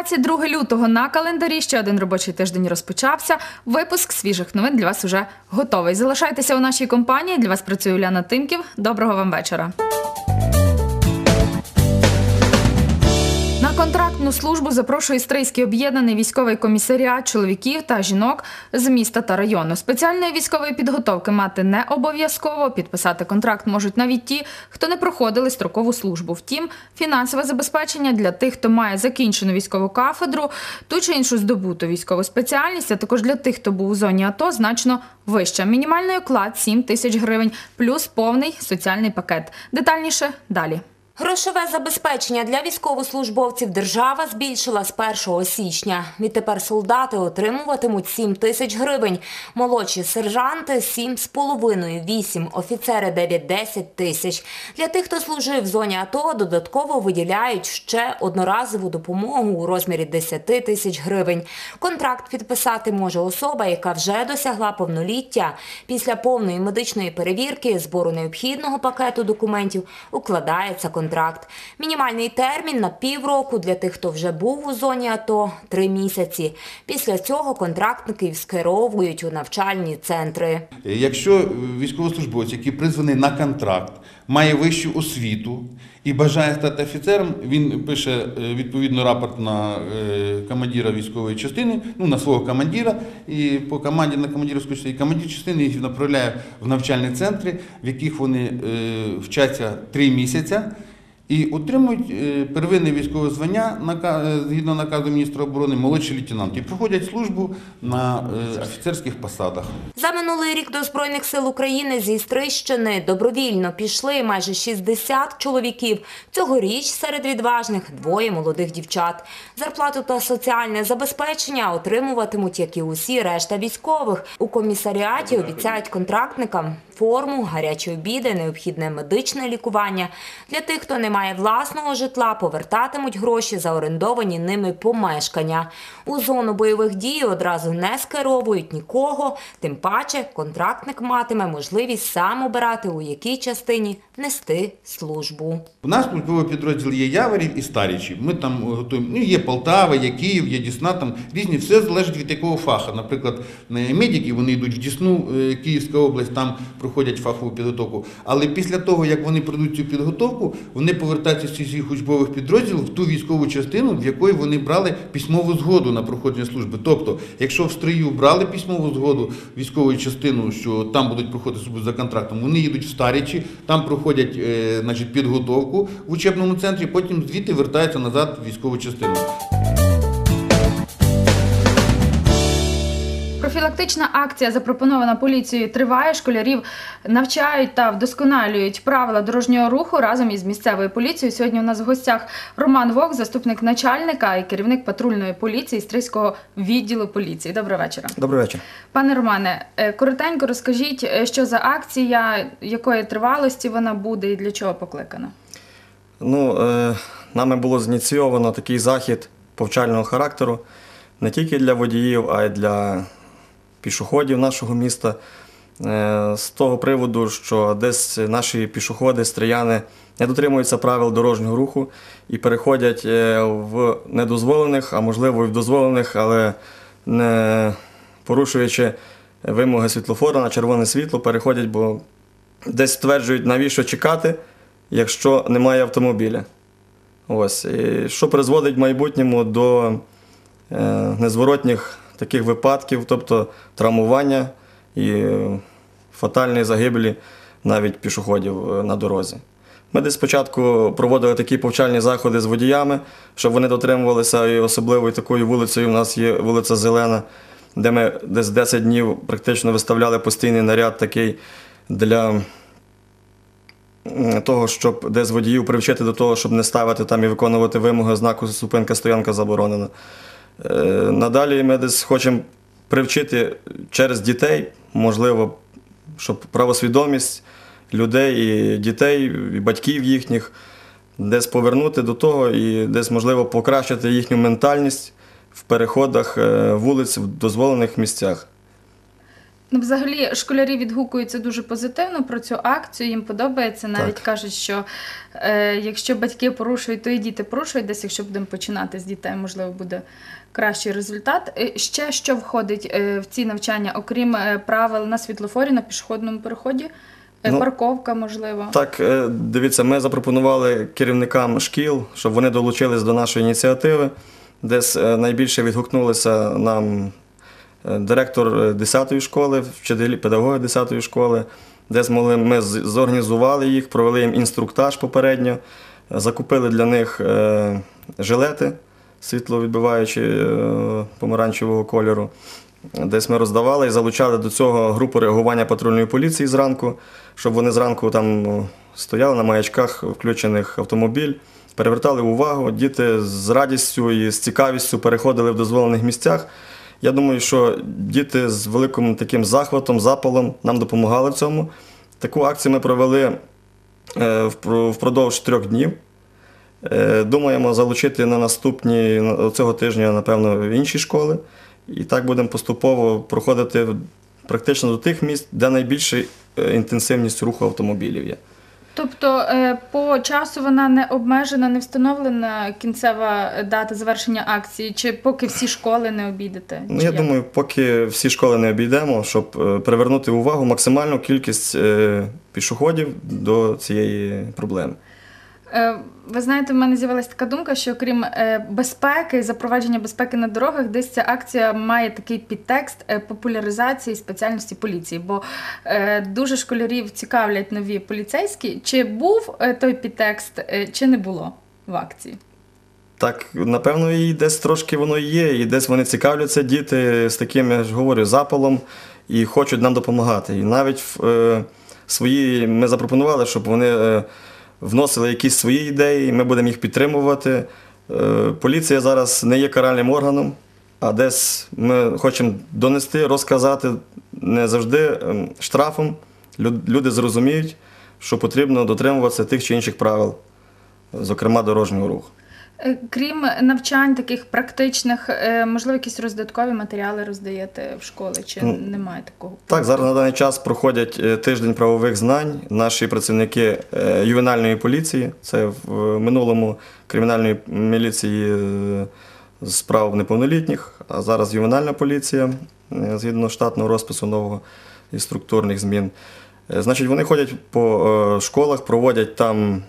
22 лютого на календарі ще один робочий тиждень розпочався. Випуск свіжих новин для вас уже готовий. Залишайтеся у нашій компанії. Для вас працює Уляна Тимків. Доброго вам вечора. Контрактну службу запрошує Стрийський об'єднаний військовий комісаріат чоловіків та жінок з міста та району. Спеціальної військової підготовки мати не обов'язково. Підписати контракт можуть навіть ті, хто не проходили строкову службу. Втім, фінансове забезпечення для тих, хто має закінчену військову кафедру, ту чи іншу здобуту військову спеціальність, а також для тих, хто був у зоні АТО, значно вища. Мінімальний оклад 7 тисяч гривень, плюс повний соціальний пакет. Детальніше далі. Грошове забезпечення для військовослужбовців держава збільшила з 1 січня. Відтепер солдати отримуватимуть 7 тисяч гривень, молодші сержанти – 7,5, 8, офіцери – 9-10 тисяч. Для тих, хто служив в зоні АТО, додатково виділяють ще одноразову допомогу у розмірі 10 тисяч гривень. Контракт підписати може особа, яка вже досягла повноліття. Після повної медичної перевірки, збору необхідного пакету документів укладається контракт. Мінімальний термін на півроку для тих, хто вже був у зоні АТО – три місяці. Після цього контрактників скеровують у навчальні центри. Якщо військовослужбовець, який призваний на контракт, має вищу освіту і бажає стати офіцером, він пише е, відповідно рапорт на е, командира військової частини, ну на свого командира, і по команді на командирську частину, і командир частини їх направляє в навчальні центри, в яких вони е, вчаться три місяці. І отримують е, первинне військове звання е, згідно наказу міністра оборони молодші лейтенанти проходять службу на е, офіцерських посадах. За минулий рік до Збройних сил України зі Стрищини добровільно пішли майже 60 чоловіків. Цьогоріч серед відважних двоє молодих дівчат. Зарплату та соціальне забезпечення отримуватимуть, як і усі решта військових. У комісаріаті обіцяють контрактникам форму, гарячі обіди, необхідне медичне лікування. Для тих, хто не має власного житла, повертатимуть гроші за орендовані ними помешкання. У зону бойових дій одразу не скеровують нікого, тим паче контрактник матиме можливість сам обирати, у якій частині нести службу. У нас службовий підрозділ є Яворів і Старічі. Ми там готуємо. Ну, є Полтава, є Київ, є Дісна, там різні, все залежить від якого фаха. Наприклад, е, медики вони йдуть в Дісну, е, Київська область, там проходять фахову підготовку. Але після того, як вони пройдуть цю підготовку, вони повертаються з їх учбових підрозділів в ту військову частину, в якої вони брали письмову згоду на проходження служби. Тобто, якщо в строю брали письмову згоду військової частину, що там будуть проходити службу за контрактом, вони їдуть в Старічі, там проходять е, значить, підготовку в учебному центрі, потім звідти вертаються назад в військову частину. Профілактична акція, запропонована поліцією, триває. Школярів навчають та вдосконалюють правила дорожнього руху разом із місцевою поліцією. Сьогодні у нас в гостях Роман Вок, заступник начальника і керівник патрульної поліції Стрийського відділу поліції. Доброго вечора. Добрий вечір. Пане Романе, е, коротенько розкажіть, е, що за акція, якої тривалості вона буде і для чого покликана? Ну, е, нами було зініційовано такий захід повчального характеру не тільки для водіїв, а й для пішоходів нашого міста. Е, з того приводу, що десь наші пішоходи, стріяни не дотримуються правил дорожнього руху і переходять е, в недозволених, а можливо і в дозволених, але не порушуючи вимоги світлофора на червоне світло, переходять, бо десь стверджують, навіщо чекати, якщо немає автомобіля. Ось. І що призводить в майбутньому до е, незворотніх таких випадків, тобто травмування і фатальної загибелі навіть пішоходів е, на дорозі. Ми десь спочатку проводили такі повчальні заходи з водіями, щоб вони дотримувалися, і особливо такою вулицею у нас є вулиця Зелена, де ми десь 10 днів практично виставляли постійний наряд такий для того, щоб десь водіїв привчити до того, щоб не ставити там і виконувати вимоги знаку зупинка стоянка заборонена. Е, Надалі ми десь хочемо привчити через дітей, можливо, щоб правосвідомість людей і дітей, і батьків їхніх десь повернути до того і десь, можливо, покращити їхню ментальність в переходах е, вулиць в дозволених місцях. Ну, взагалі, школярі відгукуються дуже позитивно про цю акцію. Їм подобається. Навіть Так. кажуть, що е, якщо батьки порушують, то і діти порушують. Десь, якщо будемо починати з дітей, можливо, буде кращий результат. Е, ще що входить е, в ці навчання, окрім е, правил на світлофорі, на пішохідному переході, Ну, парковка, можливо. Так, дивіться, ми запропонували керівникам шкіл, щоб вони долучились до нашої ініціативи. Десь найбільше відгукнулися нам директор 10-ї школи, вчителі, педагоги 10-ї школи. Де змогли, ми зорганізували їх, провели їм інструктаж попередньо, закупили для них жилети світловідбиваючі е, помаранчевого кольору. Десь ми роздавали і залучали до цього групу реагування патрульної поліції зранку, щоб вони зранку там стояли на маячках включених автомобіль, перевертали увагу. Діти з радістю і з цікавістю переходили в дозволених місцях. Я думаю, що діти з великим таким захватом, запалом нам допомагали в цьому. Таку акцію ми провели е, впродовж трьох днів. Е, Думаємо залучити на наступні цього тижня, напевно, інші школи. І так будемо поступово проходити практично до тих місць, де найбільша е, інтенсивність руху автомобілів є. Тобто е, по часу вона не обмежена, не встановлена кінцева дата завершення акції, чи поки всі школи не обійдете? Ну, я як? думаю, поки всі школи не обійдемо, щоб привернути увагу максимальну кількість пішоходів до цієї проблеми. Е, Ви знаєте, в мене з'явилася така думка, що крім е, безпеки, запровадження безпеки на дорогах, десь ця акція має такий підтекст е, популяризації спеціальності поліції. Бо дуже школярів цікавлять нові поліцейські. Чи був той підтекст, чи не було в акції? Так, напевно, і десь трошки воно є, і десь вони цікавляться діти з таким, я ж говорю, запалом і хочуть нам допомагати. І навіть е, свої ми запропонували, щоб вони е, вносили якісь свої ідеї, ми будемо їх підтримувати. Е, поліція зараз не є каральним органом, а десь ми хочемо донести, розказати не завжди ем, штрафом. Люди зрозуміють, що потрібно дотримуватися тих чи інших правил, зокрема дорожнього руху. Е, Крім навчань таких практичних, е, можливо, якісь роздаткові матеріали роздаєте в школи, чи Ну, немає такого? Так, зараз на даний час проходять е, тиждень правових знань. Наші працівники ювенальної поліції, це в минулому кримінальної міліції з справ неповнолітніх, а зараз ювенальна поліція згідно штатного розпису нового і структурних змін. Значить, вони ходять по школах, проводять там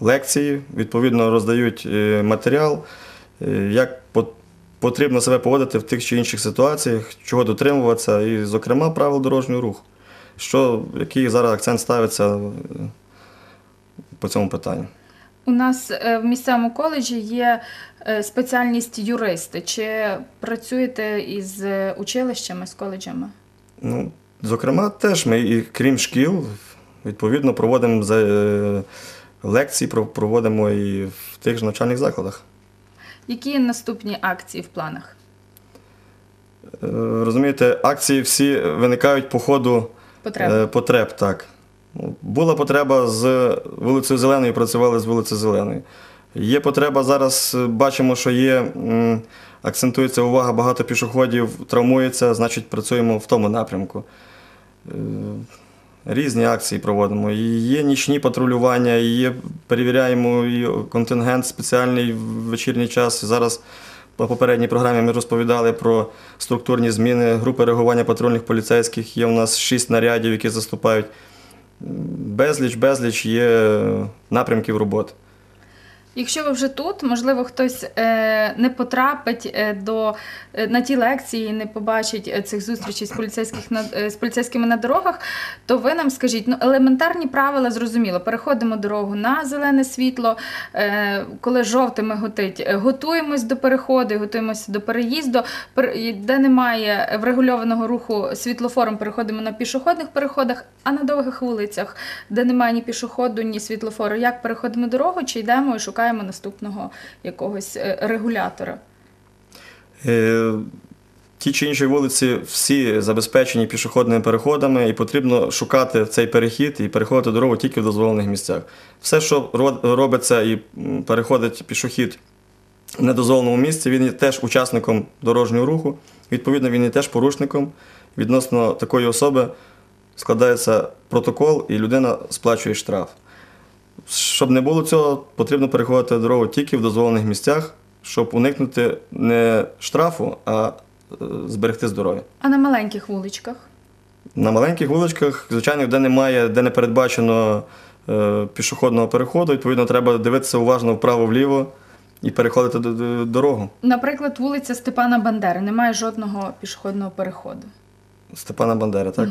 лекції, відповідно роздають е, матеріал, е, як потрібно себе поводити в тих чи інших ситуаціях, чого дотримуватися, і, зокрема, правил дорожнього руху. Що, який зараз акцент ставиться е, по цьому питанню? У нас в місцевому коледжі є спеціальність юристи. Чи працюєте із училищами, з коледжами? Ну, зокрема, теж ми, і крім шкіл, відповідно, проводимо лекції, проводимо і в тих же навчальних закладах. Які наступні акції в планах? Е, Розумієте, акції всі виникають по ходу Потреби? Е, Потреб, так. Ну, Була потреба з вулицею Зеленою, працювали з вулицею Зеленої. Є потреба зараз, е, бачимо, що є, акцентується увага, багато пішоходів травмується, значить працюємо в тому напрямку. Різні акції проводимо. І є нічні патрулювання, і є, перевіряємо і контингент спеціальний в вечірній час. Зараз по попередній програмі ми розповідали про структурні зміни групи реагування патрульних поліцейських. Є у нас шість нарядів, які заступають. Безліч, безліч є напрямків роботи. Якщо ви вже тут, можливо, хтось е, не потрапить е, до, е, на ті лекції, не побачить цих зустрічей з, поліцейських на, з поліцейськими на дорогах, то ви нам скажіть, ну елементарні правила зрозуміло. Переходимо дорогу на зелене світло, коли жовте миготить, е, готуємось до переходу, готуємося до переїзду. Пер- Де немає врегульованого руху світлофором, переходимо на пішохідних переходах, а на довгих вулицях, де немає ні пішоходу, ні світлофору, як переходимо дорогу, чи йдемо і шукаємо наступного якогось е, регулятора. Е, Ті чи інші вулиці всі забезпечені пішохідними переходами, і потрібно шукати цей перехід і переходити дорогу тільки в дозволених місцях. Все, що робиться і переходить пішохід в недозволеному місці, він є теж учасником дорожнього руху. Відповідно, він є теж порушником. відносно такої особи складається протокол і людина сплачує штраф. Щоб не було цього, потрібно переходити дорогу тільки в дозволених місцях, щоб уникнути не штрафу, а е, зберегти здоров'я. А на маленьких вуличках? На маленьких вуличках, звичайно, де немає, де не передбачено е, пішохідного переходу, відповідно, треба дивитися уважно вправо-вліво і переходити д- д- дорогу. Наприклад, вулиця Степана Бандери. Немає жодного пішохідного переходу. Степана Бандери, так?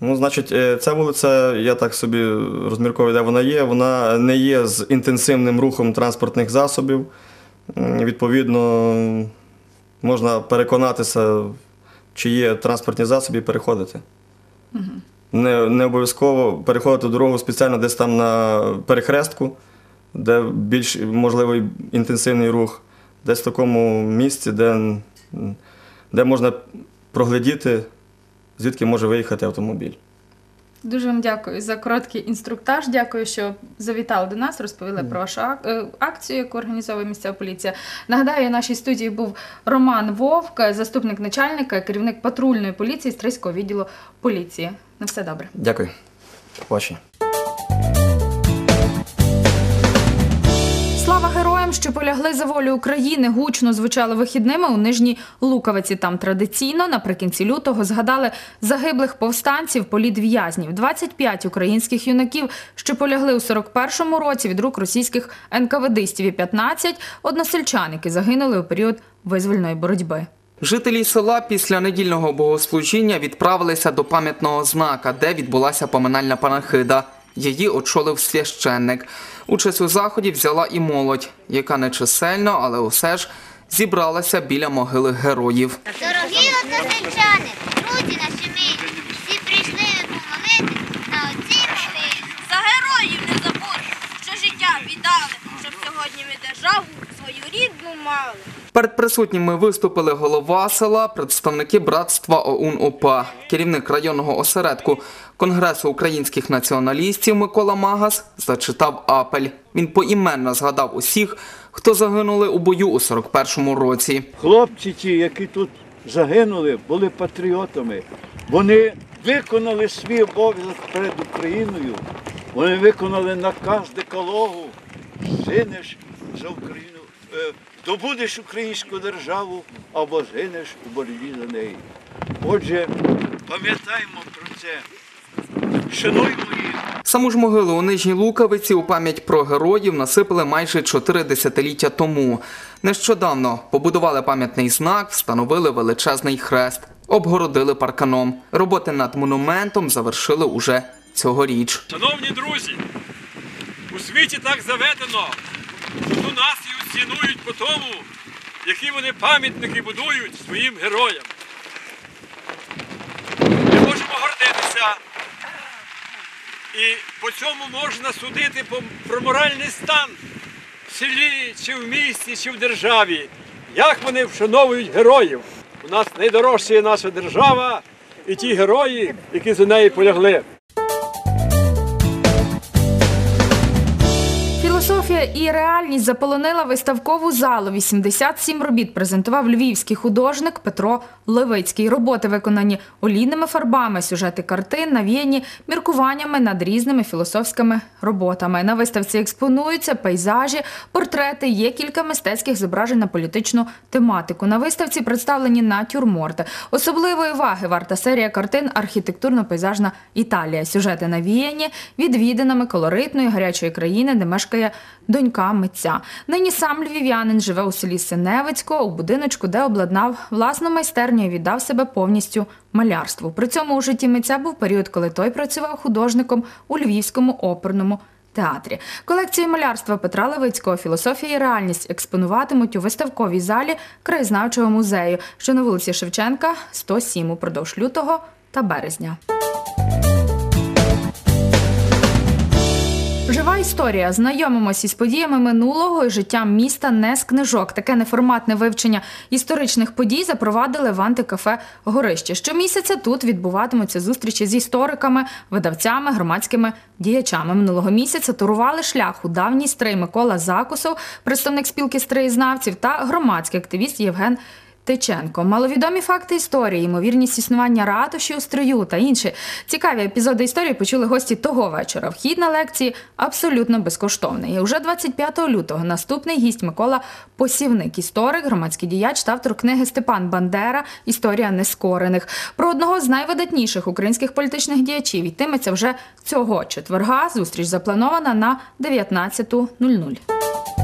Ну, значить, е, ця вулиця, я так собі розмірковую, де вона є. Вона не є з інтенсивним рухом транспортних засобів. Відповідно, можна переконатися, чи є транспортні засоби і переходити. Не, не обов'язково переходити дорогу спеціально десь там на перехрестку, де більш можливий інтенсивний рух, десь в такому місці, де, де можна проглядіти, звідки може виїхати автомобіль. Дуже вам дякую за короткий інструктаж. Дякую, що завітали до нас, розповіли про вашу е, акцію, яку організовує місцева поліція. Нагадаю, у нашій студії був Роман Вовк, заступник начальника, керівник патрульної поліції Стрийського відділу поліції. На все добре. Дякую. Побачення. Що полягли за волю України, гучно звучали вихідними у Нижній Луковиці. Там традиційно наприкінці лютого згадали загиблих повстанців, політв'язнів. 25 українських юнаків, що полягли у 41-му році від рук російських НКВДистів і 15 односельчан, які загинули у період визвольної боротьби. Жителі села після недільного богослужіння відправилися до пам'ятного знака, де відбулася поминальна панахида. Її очолив священник. Участь у заході взяла і молодь, яка не чисельно, але усе ж зібралася біля могили героїв. Дорогі односельчани, друзі наші милі, всі прийшли помолити на оцій могилі. За героїв не забудь, що життя віддали, щоб сьогодні ми державу свою рідну мали. Перед присутніми виступили голова села, представники братства ОУН ОПА, керівник районного осередку Конгресу українських націоналістів Микола Магас зачитав апель. Він поіменно згадав усіх, хто загинули у бою у 41-му році. Хлопці ті, які тут загинули, були патріотами. Вони виконали свій обов'язок перед Україною. Вони виконали наказ декалогу. Згинеш за Україну, е, добудеш українську державу або згинеш у боротьбі за неї. Отже, пам'ятаємо про це. Шануймо їх. Саму ж могилу у Нижній Луковиці у пам'ять про героїв насипали майже чотири десятиліття тому. Нещодавно побудували пам'ятний знак, встановили величезний хрест, обгородили парканом. Роботи над монументом завершили уже цьогоріч. Шановні друзі, у світі так заведено, що нас і цінують по тому, які вони пам'ятники будують своїм героям. Ми можемо гордитися. І по цьому можна судити про моральний стан в селі, чи в місті, чи в державі. Як вони вшановують героїв. У нас найдорожча є наша держава і ті герої, які за неї полягли. Філософія і реальність заполонила виставкову залу. 87 робіт презентував львівський художник Петро Левицький. Роботи виконані олійними фарбами, сюжети картин, навіяні міркуваннями над різними філософськими роботами. На виставці експонуються пейзажі, портрети. Є кілька мистецьких зображень на політичну тематику. На виставці представлені натюрморти. Особливої уваги варта серія картин Архітектурно-пейзажна Італія. Сюжети навіяні відвідинами колоритної гарячої країни, де мешкає донька митця. Нині сам львів'янин живе у селі Синевицько, у будиночку, де обладнав власну майстерню і віддав себе повністю малярству. При цьому у житті митця був період, коли той працював художником у Львівському оперному театрі. Колекцію малярства Петра Левицького «Філософія і реальність експонуватимуть у виставковій залі краєзнавчого музею, що на вулиці Шевченка, 107 упродовж лютого та березня. Жива історія. Знайомимося із подіями минулого і життям міста не з книжок. Таке неформатне вивчення історичних подій запровадили в антикафе Горище. Щомісяця тут відбуватимуться зустрічі з істориками, видавцями, громадськими діячами. Минулого місяця турували шлях у давній стрий Микола Закусов, представник спілки стриєзнавців та громадський активіст Євген Тиченко. Маловідомі факти історії, ймовірність існування ратуші у строю та інші цікаві епізоди історії почули гості того вечора. Вхід на лекції абсолютно безкоштовний. І уже 25 лютого наступний гість Микола Посівник, історик, громадський діяч та автор книги Степан Бандера Історія нескорених. Про одного з найвидатніших українських політичних діячів йтиметься вже цього четверга. Зустріч запланована на 19.00.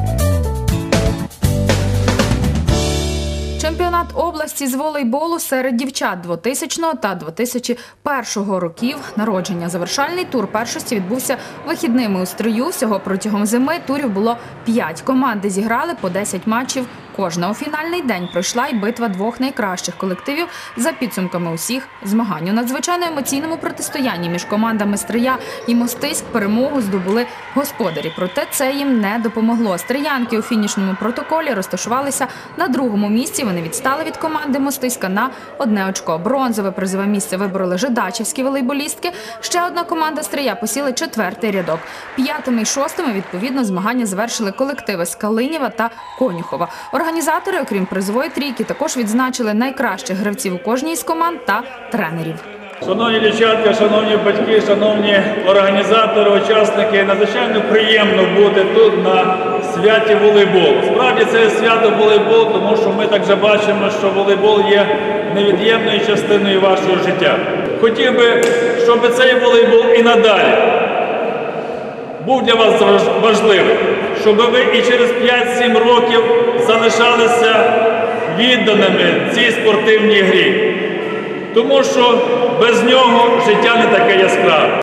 Чемпіонат області з волейболу серед дівчат 2000 та 2001 років народження. Завершальний тур першості відбувся вихідними у строю. Всього протягом зими турів було 5. Команди зіграли по 10 матчів. Кожна у фінальний день пройшла й битва двох найкращих колективів за підсумками усіх змагань. У надзвичайно емоційному протистоянні між командами Стрия і Мостиськ перемогу здобули господарі. Проте це їм не допомогло. Стріянки у фінішному протоколі розташувалися на другому місці. Вони відстали від команди Мостиська на одне очко. Бронзове призове місце вибороли жидачівські волейболістки. Ще одна команда Стрия посіли четвертий рядок. П'ятими і шостими відповідно змагання завершили колективи з Калиніва та Конюхова. Організатори, окрім призової трійки, також відзначили найкращих гравців у кожній із команд та тренерів. Шановні дівчатка, шановні батьки, шановні організатори, учасники, надзвичайно приємно бути тут на святі волейболу. Справді це свято волейбол, тому що ми також бачимо, що волейбол є невід'ємною частиною вашого життя. Хотів би, щоб цей волейбол і надалі був для вас важливим, щоб ви і через 5-7 років залишалися відданими цій спортивній грі. Тому що без нього життя не таке яскраве.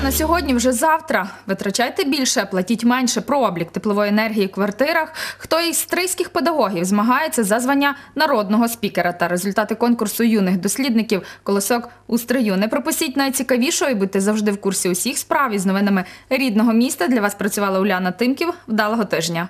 На сьогодні. Вже завтра. Витрачайте більше, платіть менше про облік теплової енергії в квартирах. Хто із стрийських педагогів змагається за звання народного спікера та результати конкурсу юних дослідників колосок у стрию. Не пропустіть найцікавішого і будьте завжди в курсі усіх справ із новинами рідного міста. Для вас працювала Уляна Тимків. Вдалого тижня.